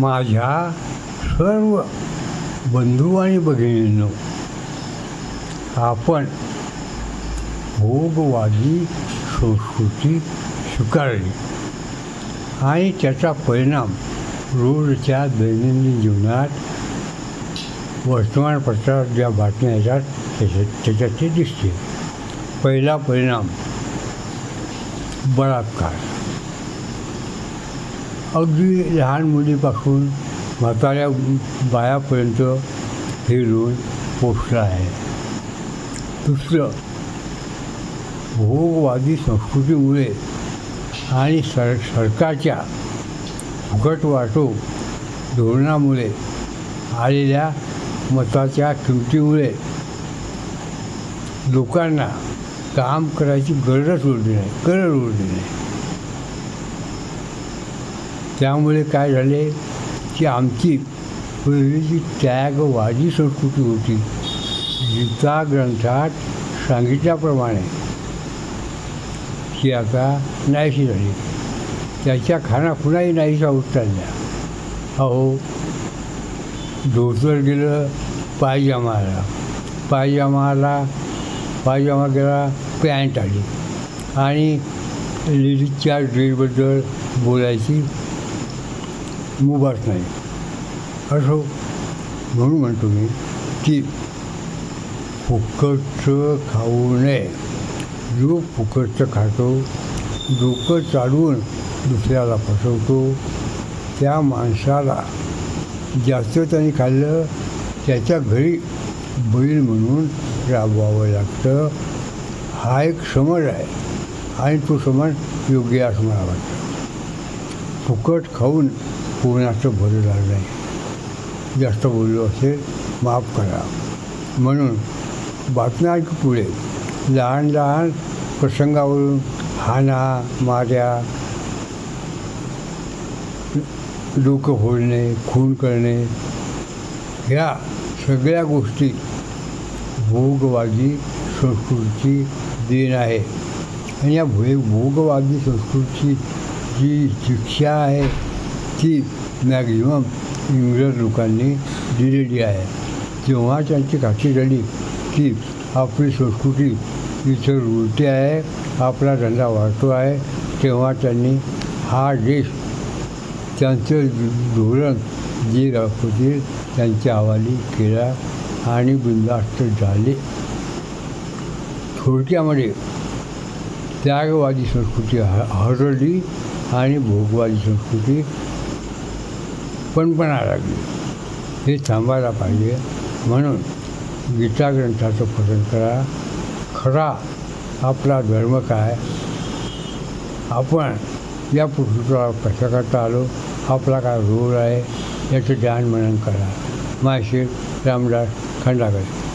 माझ्या सर्व बंधू आणि भगिनींनो आपण भोगवादी संस्कृती स्वीकारली आणि त्याचा परिणाम रोजच्या दैनंदिन जीवनात वर्तमानपत्रात ज्या बातम्या येतात त्याच्यात त्याच्यात ते दिसते. पहिला परिणाम बलात्कार. अगदी लहान मुलीपासून म्हाताऱ्या बायापर्यंत हे लोन पोचलं आहे. दुसरं भोगवादी संस्कृतीमुळे आणि सर सरकारच्या फुकट वाटो धोरणामुळे आलेल्या मताच्या किमतीमुळे लोकांना काम करायची गरजच उरली नाही गरज उरली नाही. त्यामुळे काय झाले की आमची पूर्वीची त्यागवादी संस्कृती होती. गीता ग्रंथात सांगितल्याप्रमाणे ती आता नाहीशी झाली. त्याच्या खाना पुन्हाही नाहीसा होत चालल्या. अहो धोतर गेलं पायजामा आला. पायजामा आला पायजामा गेला पॅन्ट आली. आणि लेडीजच्या ड्रेसबद्दल बोलायची मुभाच नाही. असो म्हणून म्हणतो मी की फुकटचं खाऊ नये. जो फुकटचं खातो डोकं चालवून दुसऱ्याला फसवतो त्या माणसाला जास्त त्यांनी खाल्लं त्याच्या घरी बैल म्हणून राबवावं लागतं. हा एक समज आहे आणि तो समज योग्य असं मला वाटतं. फुकट खाऊन भरं झालं नाही जास्त बोललो असेल माफ़ करा. म्हणून बातम्या लहान लहान प्रसंगावरून हाना माऱ्या डोकं फोडणे, खून करणे, ह्या सगळ्या गोष्टी भोगवादी संस्कृतीची देण आहे. आणि या भो भोगवादी संस्कृतीची जी शिक्षा आहे ती मॅक्झिमम इंग्रज लोकांनी दिलेली आहे. जेव्हा त्यांची खात्री झाली की आपली संस्कृती इथं रुळते आहे आपला धंदा वाढतो आहे. तेव्हा त्यांनी हा देश त्यांचं धोरण जे होते त्यांच्या हवाली केला आणि बिंदास्त झाले. थोडक्यामध्ये त्यागवादी संस्कृती ह हरवली आणि भोगवादी संस्कृती पणपणा लागली हे थांबायला पाहिजे. म्हणून गीता ग्रंथाचं पठण करा. खरा आपला धर्म काय? आपण या पृथ्वीवर कशा करता आलो? आपला काय रोल आहे? याचं ध्यान मनन करा. माहिती रामदास खंडागळे.